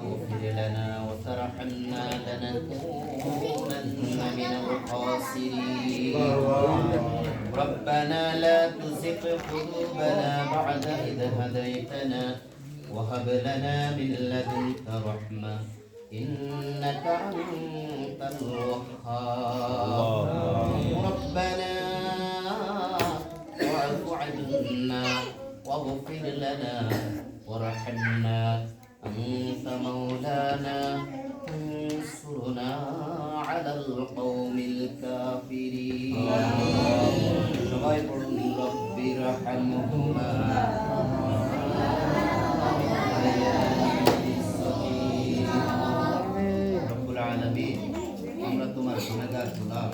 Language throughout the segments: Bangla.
اغفر لنا وترحمنا لنكونن من الخاسرين. ربنا لا تزغ قلوبنا بعد إذ هديتنا وهب لنا من لدنك رحمة إنك أنت الوهاب. ربنا واعف عنا واغفر لنا وارحمنا. أنت مولانا انصرنا على القوم الكافرين সবাই পড়ুন রব্বি রহমহুমা রব্বুল আলামিন আমরা তোমার গুণাগার গোলাম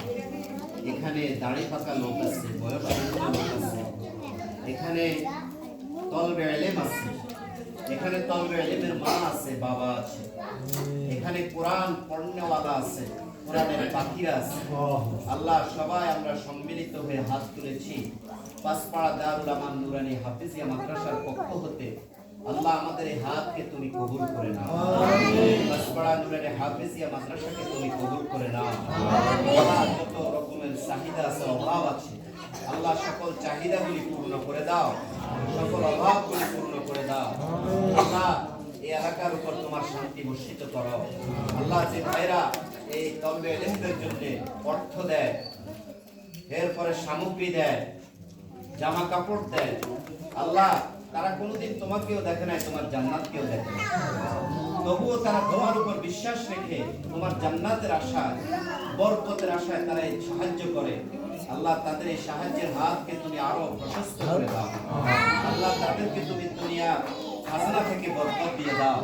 এখানে দাড়ি পাকা লোক আছে বয়স লোক আছে এখানে তলবে এলেম আছে এখানে তলবে এলেমের মা আছে বাবা আছে। এখানে কোরআন পড়নেওয়ালা আছে কোরআনের পাখিরা আছে। আল্লাহ সবাই আমরা সম্মিলিত হয়ে হাত তুলেছি। পাঁচপাড়া দারুল আমান নুরানি হাফিজিয়া মাদ্রাসার পক্ষ হতে আল্লাহ আমাদের এই হাতকে তুমি কবুল করে নাও। পাঁচপাড়া নুরানি হাফিজিয়া মাদ্রাসাকে তুমি কবুল করে নাও। আল্লাহ যত রকমের চাহিদা আছে অভাব আছে আল্লাহ সকল চাহিদাগুলি পূর্ণ করে দাও। সকল অভাবগুলি পূর্ণ এলাকার উপর তোমার শান্তি বর্ষিত আল্লাহ যে ভাইরা এই জন্য অর্থ দেয়, এরপরে সামগ্রী দেয় জামা কাপড় দেয়, আল্লাহ, তারা কোনোদিন তোমাকেও দেখে নাই, তোমার দেখে তবুও তারা তোমার উপর বিশ্বাস রেখে তোমার জান্নাতের আশায়, বরকতের আশায় তারা এই সাহায্য করে। আল্লাহ, তাদের এই সাহায্যের হাতকে তুমি আরও প্রশস্ত করে দাও। তাদেরকে তুমি দুনিয়া খাজনা থেকে বরকত দিয়ে দাও।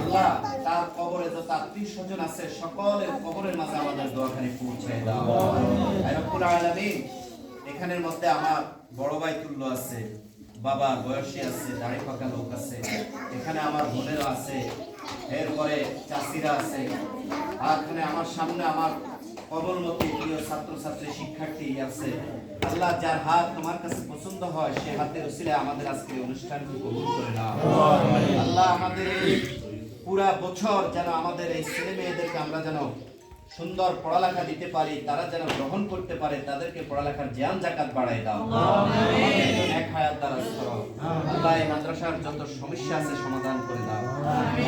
আল্লাহ তার কবরে যত আত্মীয় স্বজন আছে, সকলের কবরের মাঝে আমাদের দোয়াখানে পৌঁছে দাও। আলামিন, এখানের মধ্যে আমার বড় ভাই তুল্য আছে, বাবা বয়সী আছে, দাড়ি পাকা লোক আছে, এখানে আমার বোনেরা আছে, এরপরে চাষিরা আছে, আর এখানে আমার সামনে আমার কবলমতি প্রিয় শিক্ষার্থী আছে। আল্লাহ যার হাত তোমার কাছে পছন্দ হয়, সে হাতের উসিলে আমাদের আজকের অনুষ্ঠানকে কবুল করে নাও। আল্লাহ আমাদের পুরা বছর যেন আমাদের এই ছেলে মেয়েদেরকে আমরা যেন সুন্দর পড়ালেখা দিতে পারি, তারা যেন গ্রহণ করতে পারে, তাদেরকে পড়ালেখার জ্ঞান জাকাত বাড়াই দাও। এক হায়াত করো। আল্লাহ এই মাদ্রাসার যত সমস্যা আছে সমাধান করে দাও।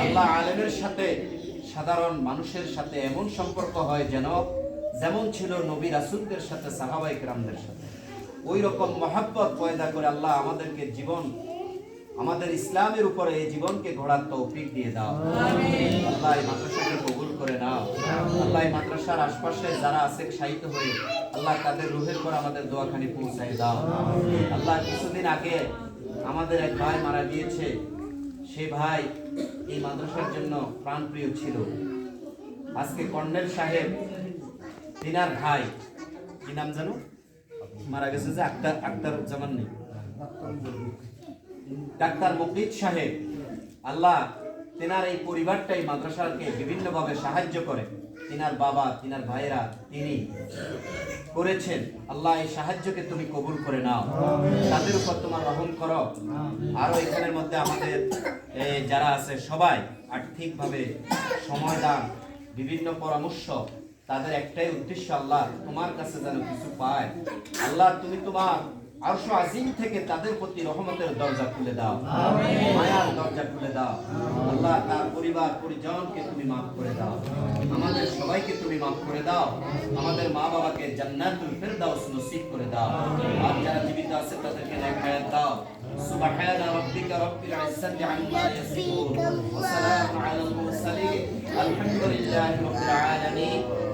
আল্লাহ আলেমের সাথে সাধারণ মানুষের সাথে এমন সম্পর্ক হয় যেন যেমন ছিল নবী রাসুলদের সাথে সাহাবাই গ্রামদের সাথে। ওই রকম মহাব্বত পয়দা করে আল্লাহ আমাদেরকে জীবন আমাদের ইসলামের উপরে এই জীবনকে ঘোড়ার তৌফিক দিয়ে দাও। আল্লাহ মাদ্রাসাকে কবুল করে নাও। আল্লাহ মাদ্রাসার আশপাশে যারা আছে সাহিত হয়ে আল্লাহ তাদের রুহের পর আমাদের দোয়াখানি পৌঁছাই দাও। আল্লাহ কিছুদিন আগে আমাদের এক ভাই মারা গিয়েছে। সে ভাই এই মাদ্রাসার জন্য প্রাণপ্রিয় ছিল। আজকে কর্নেল সাহেব তিনার ভাই। কি নাম জানো? মারা গেছে যে আক্তার আক্তার জামান নেই। ডাক্তার মুকিত সাহেব, আল্লাহ তেনার এই পরিবারটাই মাদ্রাসাকে বিভিন্নভাবে সাহায্য করে। তিনার বাবা, তিনার ভাইয়েরা, তিনি করেছেন। আল্লাহ এই সাহায্যকে তুমি কবুল করে নাও। তাদের উপর তোমার রহম করো। আরও এখানের মধ্যে আমাদের যারা আছে সবাই আর্থিকভাবে সময় দান, বিভিন্ন পরামর্শ তাদের একটাই উদ্দেশ্য আল্লাহ তোমার কাছে যেন কিছু পায়। আল্লাহ তুমি তোমার আরশো আজিম থেকে তাদের প্রতি রহমতের দরজা খুলে দাও। মায়ার দরজা খুলে দাও। আল্লাহ তার পরিবার পরিজনকে তুমি মাফ করে দাও। আমাদের সবাইকে তুমি মাফ করে দাও। আমাদের মা বাবাকে জান্নাতুল নসিব করে দাও। আর যারা জীবিত আছে তাদেরকে হায়াত দাও।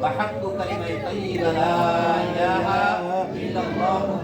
وحق كلمة طيبة لا إله إلا الله محمد